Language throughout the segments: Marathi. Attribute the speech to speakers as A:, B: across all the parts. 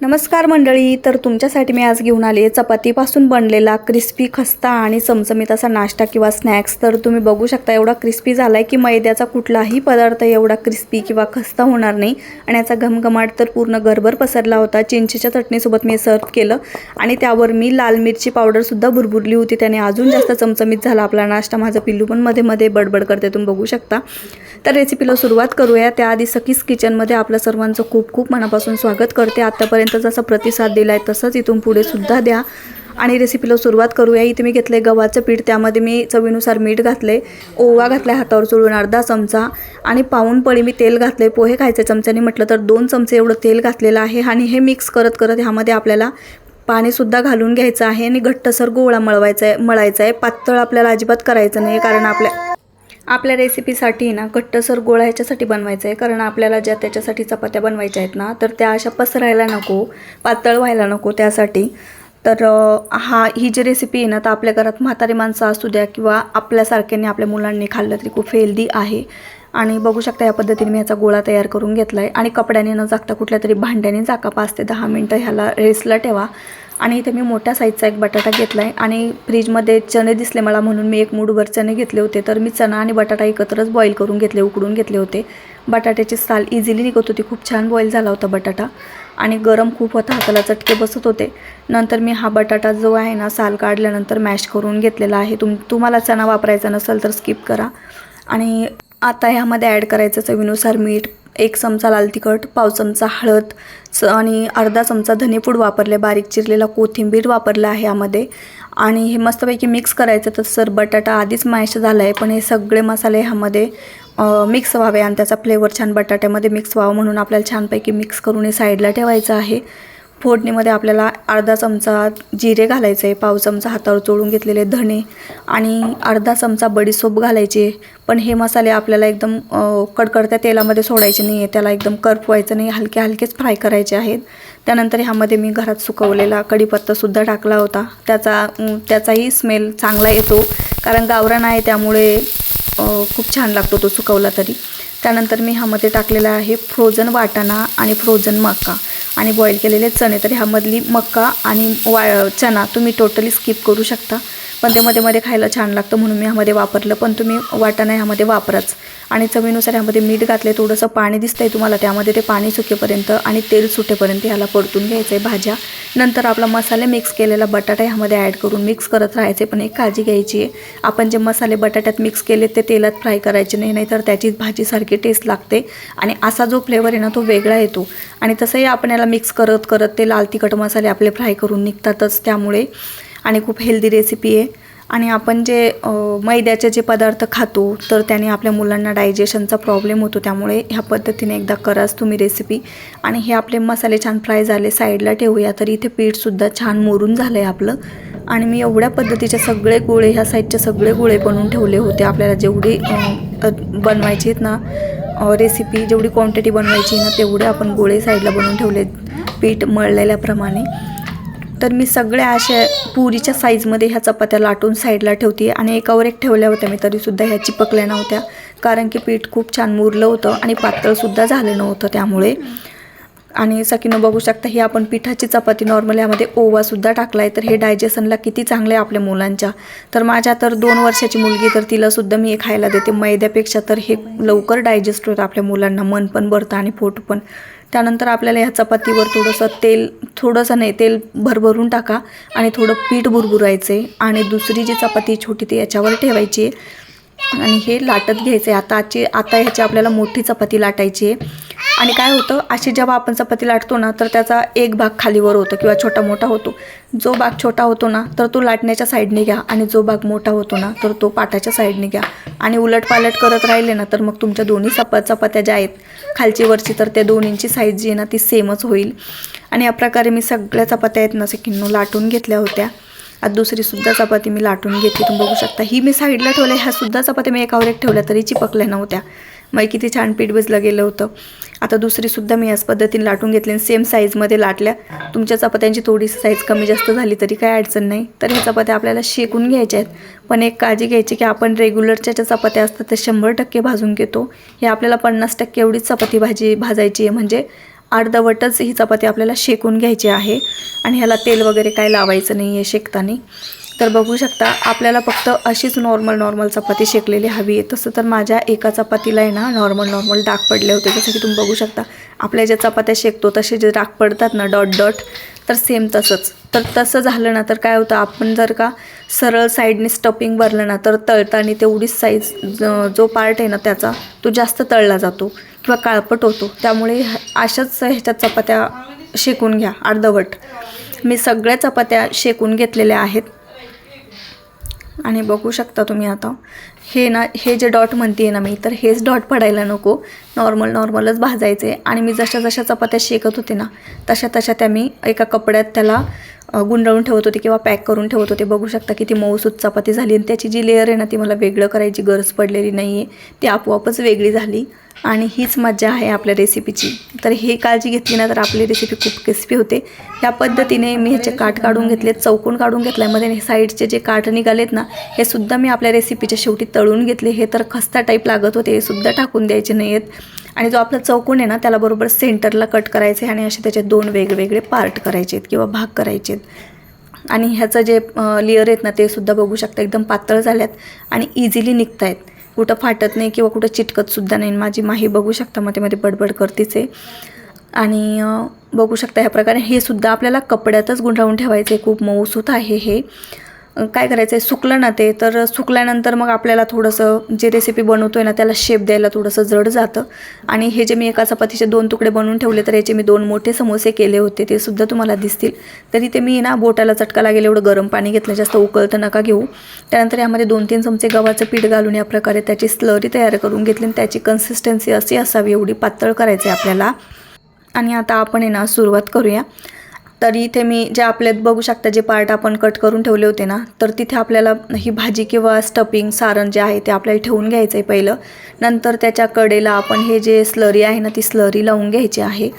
A: नमस्कार मंडळी तर तुमच्यासाठी मी आज घेऊन आले चपातीपासून बनलेला क्रिस्पी खस्ता आणि चमचमीत असा नाश्ता किंवा स्नॅक्स. तर तुम्ही बघू शकता एवढा क्रिस्पी झाला आहे की मैद्याचा कुठलाही पदार्थ एवढा क्रिस्पी किंवा खस्ता होणार नाही. आणि याचा घमघमाट तर पूर्ण घरभर पसरला होता. चिंचेच्या चटणीसोबत मी सर्व केलं आणि त्यावर मी लाल मिरची पावडरसुद्धा भुरभुरली होती. त्याने अजून जास्त चमचमीत झाला आपला नाश्ता. माझं पिल्लू पण मध्ये मध्ये बडबड करते तुम्ही बघू शकता. तर रेसिपीला सुरुवात करूया. त्याआधी सखीस किचनमध्ये आपल्या सर्वांचं खूप खूप मनापासून स्वागत करते. आत्तापर्यंत जसा प्रतिसाद दिला आहे तसंच इथून पुढे सुद्धा द्या. आणि रेसिपीला सुरुवात करूया इथे मी घेतलं आहे गव्हाचं पीठ त्यामध्ये मी चवीनुसार मीठ घातले ओवा घातला हातावर चोळून अर्धा चमचा आणि पाऊन पळी मी तेल घातले पोहे खायचे चमच्याने म्हटलं तर दोन चमचे एवढं तेल घातलेलं आहे आणि हे मिक्स करत करत ह्यामध्ये आपल्याला पाणीसुद्धा घालून घ्यायचं आहे आणि घट्टसर गोळा मळवायचा आहे मळायचा आहे पातळ आपल्याला अजिबात करायचं नाही कारण आपल्या आपल्या रेसिपीसाठी ना घट्टसर गोळा ह्याच्यासाठी बनवायचा आहे कारण आपल्याला ज्या त्याच्यासाठी चपात्या बनवायच्या आहेत ना तर त्या अशा पसरायला नको पातळ व्हायला नको त्यासाठी. तर हा ही जी रेसिपी आहे ना तर आपल्या घरात म्हातारी माणसं असू द्या किंवा आपल्यासारख्याने आपल्या मुलांनी खाल्लं तरी खूप हेल्दी आहे. आणि बघू शकता या पद्धतीने मी ह्याचा गोळा तयार करून घेतला आहे आणि कपड्याने न झाकता कुठल्या तरी भांड्याने झाका पाच ते दहा मिनटं ह्याला रेसला ठेवा. आणि इथे मी मोठ्या साईजचा एक बटाटा घेतला आहे आणि फ्रीजमध्ये चणे दिसले मला म्हणून मी एक मूडभर चणे घेतले होते. तर मी चणा आणि बटाटा एकत्रच बॉईल करून घेतले उकडून घेतले होते. बटाट्याची साल इझिली निघत होती. खूप छान बॉईल झाला होता बटाटा. आणि गरम खूप होता. हाताला चटके बसत होते. नंतर मी हा बटाटा जो आहे ना साल काढल्यानंतर मॅश करून घेतलेला आहे. तुम तुम्हाला चणा वापरायचा नसेल तर स्किप करा. आणि आता ह्यामध्ये ॲड करायचं चवीनुसार मीठ एक चमचा लाल तिखट पाव चमचा हळद च आणि अर्धा चमचा धनेपूड वापरले. बारीक चिरलेला कोथिंबीर वापरला आहे यामध्ये. आणि हे मस्तपैकी मिक्स करायचं. तर सर बटाटा आधीच मॅश झाला आहे पण हे सगळे मसाले ह्यामध्ये मिक्स व्हावे आणि त्याचा फ्लेवर छान बटाट्यामध्ये मिक्स व्हावं म्हणून आपल्याला छानपैकी मिक्स करून हे साईडला ठेवायचं आहे. फोडणीमध्ये आपल्याला अर्धा चमचा जिरे घालायचे पाव चमचा हातावर चोळून घेतलेले धणे आणि अर्धा चमचा बडीसोप घालायचे. पण हे मसाले आपल्याला एकदम कडकडत्या तेलामध्ये सोडायचे नाही आहे त्याला एकदम करपवायचं नाही. हलके हलकेच फ्राय करायचे आहेत. त्यानंतर ह्यामध्ये मी घरात सुकवलेला कढीपत्तासुद्धा टाकला होता. त्याचा त्याचाही स्मेल चांगला येतो. कारण गावरान आहे त्यामुळे खूप छान लागतो तो सुकवला तरी. त्यानंतर मी ह्यामध्ये टाकलेला आहे फ्रोझन वाटाणा आणि फ्रोझन मका. आणि बॉईल केलेले चणे. तर ह्यामधली मका आणि वा चणा तुम्ही टोटली स्किप करू शकता. पण ते मध्ये मध्ये खायला छान लागतं म्हणून मी ह्यामध्ये वापरलं. पण तुम्ही वाटाणा ह्यामध्ये वापराच. आणि चवीनुसार ह्यामध्ये मीठ घातले थोडंसं पाणी दिसतंय तुम्हाला त्यामध्ये ते पाणी सुकेपर्यंत आणि तेल सुटेपर्यंत ह्याला परतून घ्यायचं आहे भाज्या. नंतर आपला मसाले मिक्स केलेला बटाटा ह्यामध्ये ॲड करून मिक्स करत राहायचे पण एक काळजी घ्यायची आहे. आपण जे मसाले बटाट्यात मिक्स केले ते तेलात फ्राय करायचे नाही नाहीतर त्याची भाजीसारखी टेस्ट लागते. आणि असा जो फ्लेवर आहे ना तो वेगळा येतो. आणि तसंही आपण याला मिक्स करत करत ते लाल तिखट मसाले आपले फ्राय करून निघतातच. त्यामुळे आणि खूप हेल्दी रेसिपी आहे. आणि आपण जे मैद्याचे जे पदार्थ खातो तर त्याने आपल्या मुलांना डायजेशनचा प्रॉब्लेम होतो. त्यामुळे ह्या पद्धतीने एकदा कराच तुम्ही रेसिपी आणि हे आपले मसाले छान फ्राय झाले साईडला ठेवूया. तर इथे पीठसुद्धा छान मोरून झालं आहे आपलं. आणि मी एवढ्या पद्धतीचे सगळे गोळे ह्या साईडचे सगळे गोळे बनवून ठेवले होते. आपल्याला जेवढी बनवायचे बनवायची आहेत ना रेसिपी जेवढी क्वांटिटी बनवायची ना तेवढे आपण गोळे साईडला बनवून ठेवले पीठ मळलेल्याप्रमाणे. तर मी सगळ्या अशा पुरीच्या साईजमध्ये ह्या चपात्या लाटून साईडला ठेवते आणि एकावर एक ठेवल्या होत्या मी तरीसुद्धा ह्या चिपकल्या नव्हत्या. कारण की पीठ खूप छान मुरलं होतं आणि पातळसुद्धा झालं नव्हतं त्यामुळे. आणि सकीनं बघू शकता ही आपण पिठाची चपाती नॉर्मल यामध्ये ओवासुद्धा टाकला आहे तर हे डायजेशनला किती चांगलं आहे आपल्या मुलांच्या. तर माझ्या तर दोन वर्षाची मुलगी तर तिलासुद्धा मी खायला देते. मैद्यापेक्षा तर हे लवकर डायजेस्ट होतं आपल्या मुलांना मन पण भरतं आणि पोट पण. त्यानंतर आपल्याला ह्या चपातीवर थोडंसं तेल थोडंसं नाही तेल भरभरून टाका आणि थोडं पीठ भुरभुरायचे आणि दुसरी जी चपाती छोटी ती याच्यावर ठेवायची आहे. आणि हे लाटत घ्यायचं आहे आता आजची आता ह्याची आपल्याला मोठी चपाती लाटायची आहे. आणि काय होतं अशी जेव्हा आपण चपाती लाटतो ना तर त्याचा एक भाग खालीवर होतो किंवा छोटा मोठा होतो. जो भाग छोटा होतो ना तर तो लाटण्याच्या साईडने घ्या आणि जो भाग मोठा होतो ना तर तो पाटाच्या साईडने घ्या. आणि उलटपालट करत राहिले ना तर मग तुमच्या दोन्ही चपा चपात्या ज्या आहेत खालची वरची तर त्या दोन्हींची साईज जी आहे ना ती सेमच होईल. आणि या प्रकारे मी सगळ्या चपात्या आहेत ना सेकिन्नो लाटून घेतल्या होत्या. आता दुसरीसुद्धा चपाती मी लाटून घेतली तुम्ही बघू शकता. ही मी साईडला ठेवल्या ह्या सुद्धा चपात्या मी एकावर एक ठेवल्या तरी चिपकल्या नव्हत्या. मग किती छान पीठ भिजलं गेलं होतं. आता दुसरीसुद्धा मी याच पद्धतीने लाटून घेतली आणि सेम साईजमध्ये लाटल्या. तुमच्या चपात्यांची थोडीशी साईज कमी जास्त झाली तरी काय अडचण नाही. तर ह्या चपात्या आपल्याला शेकून घ्यायच्या आहेत. पण एक काळजी घ्यायची की आपण रेग्युलरच्या ज्या चपात्या असतात त्या शंभर टक्के भाजून घेतो. हे आपल्याला पन्नास टक्के एवढीच चपाती भाजी भाजायची आहे. म्हणजे अर्धवटच ही चपाती आपल्याला शेकून घ्यायची आहे. आणि ह्याला तेल वगैरे काय लावायचं नाही आहे शेकताना. तर बघू शकता आपल्याला फक्त अशीच नॉर्मल नॉर्मल चपाती शेकलेली हवी आहे. तसं तर माझ्या एका चपातीला आहे ना नॉर्मल नॉर्मल डाग पडले होते. जसं की तुम्ही बघू शकता आपल्या ज्या चपात्या शेकतो तसे जे डाग पडतात ना डॉट डॉट तर सेम तसंच. तर तसं झालं ना तर काय होतं आपण जर का सरळ साईडने स्टपिंग भरलं ना तर तळताना तेवढीच साईज जो पार्ट आहे ना त्याचा तो जास्त तळला जातो किंवा काळपट होतो. त्यामुळे अशाच ह्याच्यात चपात्या शेकून घ्या अर्धवट. मी सगळ्या चपात्या शेकून घेतलेल्या आहेत. आणि बघू शकता तुम्ही आता. हे ना हे जे डॉट म्हणते ना मी तर हेच डॉट पडायला नको. नॉर्मल नॉर्मलच भाजायचे. आणि मी जशा जशा चपात्या शेकत होते ना तशा तशा त्या मी एका कपड्यात त्याला गुंडाळून ठेवत होते किंवा पॅक करून ठेवत होते. बघू शकता किती मऊसूत चपाती झाली आणि त्याची जी लेअर आहे ना ती मला वेगळं करायची गरज पडलेली नाही आहे ती आपोआपच वेगळी झाली आणि हीच मज्जा आहे आपल्या रेसिपीची तर हे काळजी घेतली ना तर आपली रेसिपी खूप क्रिस्पी होते. ह्या पद्धतीने मी ह्याचे काठ काढून घेतले चौकून काढून घेतल्यामध्ये हे साईडचे जे काठ निघालेत ना हे सुद्धा मी आपल्या रेसिपीच्या शेवटी तळून घेतले. हे तर खस्ता टाईप लागत होते हे सुद्धा टाकून द्यायचे नाही आहेत आणि जो आपला चौकोन आहे ना त्याला बरोबर सेंटरला कट करायचे आणि असे त्याचे दोन वेगवेगळे पार्ट करायचे आहेत किंवा भाग करायचे आहेत आणि ह्याचं जे लेअर आहेत ना ते सुद्धा बघू शकता. एकदम पातळ झाल्यात आणि इझिली निघत आहेत कुठं फाटत नाही किंवा कुठं चिटकतसुद्धा नाही. माझी माही बघू शकता मध्ये मध्ये बडबड करतेच. आहे आणि बघू शकता ह्या प्रकारे हे सुद्धा आपल्याला कपड्यातच गुंडाळून ठेवायचं आहे खूप मऊसूत आहे हे. काय करायचं आहे सुकलं ना ते. तर सुकल्यानंतर मग आपल्याला थोडंसं जे रेसिपी बनवतो आहे ना त्याला शेप द्यायला थोडंसं जड जातं. आणि हे जे मी एका चपातीचे दोन तुकडे बनवून ठेवले तर याचे मी दोन मोठे समोसे केले होते ते सुद्धा तुम्हाला दिसतील. तरी ते मी ना बोटाला चटका लागेल एवढं गरम पाणी घेतलं जास्त उकळतं नका घेऊ. त्यानंतर यामध्ये दोन तीन चमचे गव्हाचं पीठ घालून या प्रकारे त्याची स्लरी तयार करून घेतली आणि त्याची कन्सिस्टन्सी अशी असावी एवढी पातळ करायची आहे आपल्याला. आणि आता आपण आहे ना सुरुवात करूया. तर इथे मी जे आपल्यात बघू शकता जे पार्ट आपण कट करून ठेवले होते ना तर तिथे आपल्याला ही भाजी किंवा स्टफिंग सारण जे आहे ते आपल्याला ठेवून घ्यायचं आहे पहिलं. नंतर त्याच्या कडेला आपण हे जे स्लरी आहे ना ती स्लरी लावून घ्यायची आहे.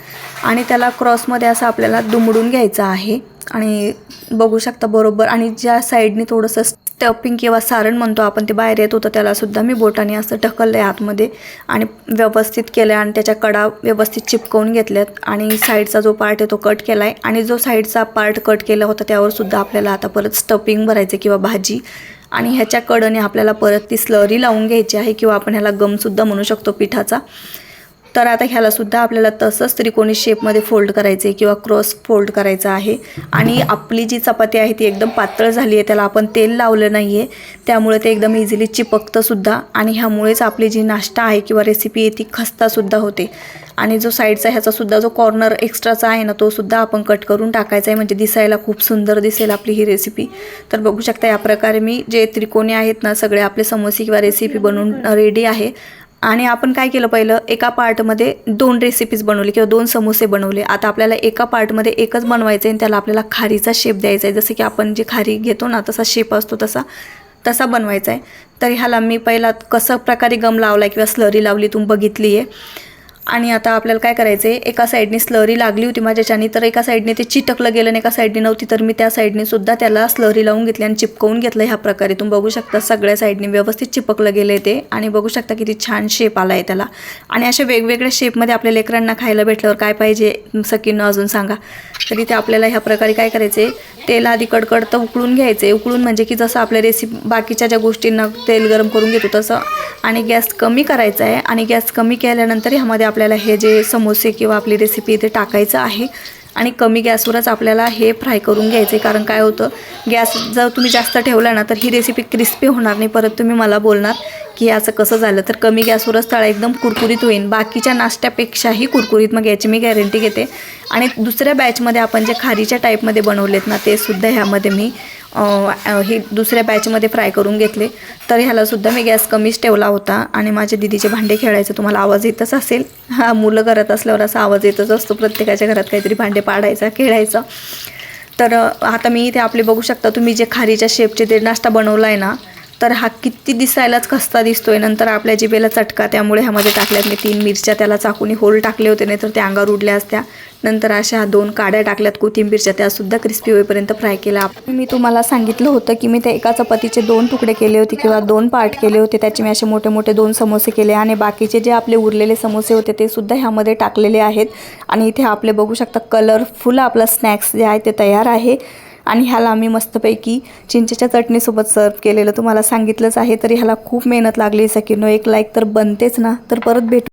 A: आणि त्याला क्रॉसमध्ये असं आपल्याला दुमडून घ्यायचं आहे. आणि बघू शकता बरोबर. आणि ज्या साईडने थोडंसं स्टपिंग किंवा सारण म्हणतो आपण ते बाहेर येत होतं त्यालासुद्धा मी बोटाने असं ढकललं आहे आतमध्ये आणि व्यवस्थित केलं आहे आणि त्याच्या कडा व्यवस्थित चिपकवून घेतल्यात. आणि साईडचा जो पार्ट आहे तो कट केला आहे आणि जो साईडचा पार्ट कट केला होता त्यावरसुद्धा आपल्याला आता परत स्टपिंग भरायचं किंवा भाजी. आणि ह्याच्या कडने आपल्याला परत ती स्लरी लावून घ्यायची आहे किंवा आपण ह्याला गमसुद्धा म्हणू शकतो पिठाचा. तर आता ह्यालासुद्धा आपल्याला तसंच त्रिकोणी शेपमध्ये फोल्ड करायचे किंवा क्रॉस फोल्ड करायचं आहे. आणि आपली जी चपाती आहे ती एकदम पातळ झाली आहे त्याला आपण तेल लावलं नाही आहे त्यामुळे ते एकदम इझिली चिपकतंसुद्धा आणि ह्यामुळेच आपली जी नाश्ता आहे किंवा रेसिपी आहे ती खस्तासुद्धा होते. आणि जो साईडचा ह्याचासुद्धा जो कॉर्नर एक्स्ट्राचा आहे ना तोसुद्धा आपण कट करून टाकायचा आहे म्हणजे दिसायला खूप सुंदर दिसेल आपली ही रेसिपी तर बघू शकता या प्रकारे मी जे त्रिकोणी आहेत ना सगळे आपले समोसे किंवा रेसिपी बनवून रेडी आहे. आणि आपण काय केलं पहिलं? एका पार्टमध्ये दोन रेसिपीज बनवली किंवा दोन समोसे बनवले. आता आपल्याला एका पार्टमध्ये एकच बनवायचं आहे आणि त्याला आपल्याला खारीचा शेप द्यायचा आहे जसं की आपण जे खारी घेतो ना तसा शेप असतो तसा तसा बनवायचा आहे तर ह्याला मी पहिला कसं प्रकारे गम लावला आहे किंवा स्लरी लावली तुम्ही बघितली आहे आणि आता आपल्याला काय करायचं आहे एका साईडने स्लरी लागली होती माझ्याच्यानी तर एका साईडने ते चिटकलं गेलं आणि एका साईडने नव्हती तर मी त्या साईडने सुद्धा त्याला स्लरी लावून घेतली आणि चिपकवून घेतलं ह्या प्रकारे. तुम्ही बघू शकता सगळ्या साईडने व्यवस्थित चिपकलं गेलं आहे ते आणि बघू शकता किती छान शेप आला आहे त्याला. आणि अशा वेगवेगळ्या शेपमध्ये आपल्या लेकरांना खायला भेटल्यावर काय पाहिजे? सकीनं अजून सांगा. तरी ते आपल्याला ह्या प्रकारे काय करायचं आहे तेल आधी कडकडतं उकळून घ्यायचं आहे उकळून म्हणजे की जसं आपल्या रेसिपी बाकीच्या ज्या गोष्टींना तेल गरम करून घेतो तसं. आणि गॅस कमी करायचा आहे आणि गॅस कमी केल्यानंतर ह्यामध्ये आपल्याला हे जे समोसे किंवा आपली रेसिपी इथे टाकायचं आहे. आणि कमी गॅसवरच आपल्याला हे फ्राय करून घ्यायचं कारण काय होतं गॅस जर तुम्ही जास्त ठेवला ना तर ही रेसिपी क्रिस्पी होणार नाही. परत तुम्ही मला बोलणार की असं कसं झालं. तर कमी गॅसवरच तळा एकदम कुरकुरीत होईल बाकीच्या नाश्त्यापेक्षाही कुरकुरीत मग याची मी गॅरंटी घेते. आणि दुसऱ्या बॅचमध्ये आपण जे खारीच्या टाईपमध्ये बनवलेत ना ते सुद्धा ह्यामध्ये मी हे दुसऱ्या बॅचमध्ये फ्राय करून घेतले. तर ह्यालासुद्धा मी गॅस कमीच ठेवला होता आणि माझ्या दिदीचे भांडे खेळायचं तुम्हाला आवाज येतच असेल. हा मुलं घरात असल्यावर असा आवाज येतच असतो. प्रत्येकाच्या घरात काहीतरी भांडे पाडायचा खेळायचं. तर आता मी इथे आपले बघू शकता. तुम्ही जे खारीच्या शेपचे ते नाश्ता बनवला आहे ना तर हा किती दिसायलाच खस्ता दिसतोय. नंतर आपल्या जिभेला चटका. त्यामुळे ह्यामध्ये टाकल्यात मी तीन मिरच्या त्याला चाकूनी होल टाकले होते नाही तर त्या अंगावर उडल्या असत्या. नंतर अशा दोन काड्या टाकल्यात कोथिंबीरच्या. त्यासुद्धा क्रिस्पी होईपर्यंत फ्राय केला मी तुम्हाला सांगितलं होतं की मी त्या एका चपातीचे दोन तुकडे केले होते किंवा दोन पार्ट केले होते. त्याचे मी असे मोठे मोठे दोन समोसे केले आणि बाकीचे जे आपले उरलेले समोसे होते ते सुद्धा ह्यामध्ये टाकलेले आहेत. आणि इथे आपले बघू शकता कलरफुल आपला स्नॅक्स जे आहे ते तयार आहे. आणि ह्याला आम्ही मस्तपैकी चिंचेच्या चटणीसोबत सर्व केलेलं तुम्हाला सांगितलंच आहे तरी ह्याला खूप मेहनत लागली सकीनो एक लाईक तर बनतेच ना तर परत भेटू.